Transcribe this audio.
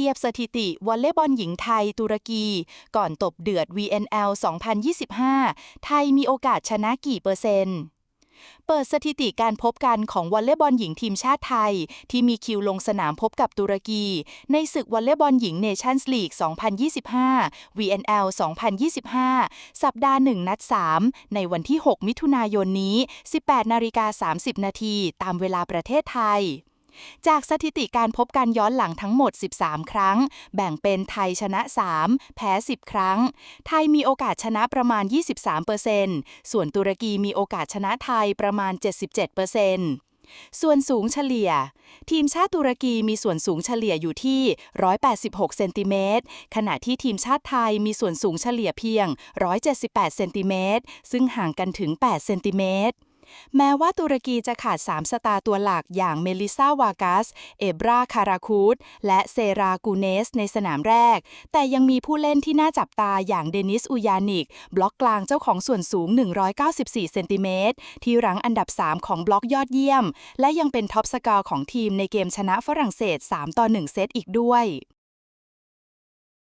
ทียบสถิติวอลเลย์บอลหญิงไทยตุรกี ก่อนตบเดือด VNL 2025 ไทยมีโอกาสชนะกี่เปอร์เซ็นต์เปิดสถิติการพบกันของวอลเลย์บอลหญิงทีมชาติไทย ที่มีคิวลงสนามพบกับตุรกี ในศึกวอลเลย์บอลหญิงเนชั่นส์ลีก 2025 VNL 2025 สัปดาห์ 1 นัด 3 ในวันที่ 6 มิถุนายนนี้ 18 นาฬิกา 30 นาที ตามเวลาประเทศไทย จากสถิติการพบกันย้อนหลังทั้งหมด 13 ครั้ง แบ่งเป็นไทยชนะ 3 แพ้ 10 ครั้ง ไทยมีโอกาสชนะประมาณ 23%ส่วนตุรกีมีโอกาสชนะไทยประมาณ 77%ส่วนสูงเฉลี่ย ทีมชาติตุรกีมีส่วนสูงเฉลี่ยอยู่ที่ 186 เซนติเมตร ขณะที่ทีมชาติไทยมีส่วนสูงเฉลี่ยเพียง 178 เซนติเมตร ซึ่งห่างกันถึง 8 เซนติเมตร แม้ว่าตุรกีจะขาด 3 สตาร์ตัวหลักอย่างเมลิซาวากัส เอบราคาราคูดและเซรากูเนสในสนามแรก แต่ยังมีผู้เล่นที่น่าจับตาอย่างเดนิสอุยานิก บล็อกกลางเจ้าของส่วนสูง 194 เซนติเมตรที่รั้งอันดับ 3 ของบล็อกยอดเยี่ยม และยังเป็นท็อปสกอร์ของทีมในเกมชนะฝรั่งเศส 3 ต่อ 1 เซตอีกด้วย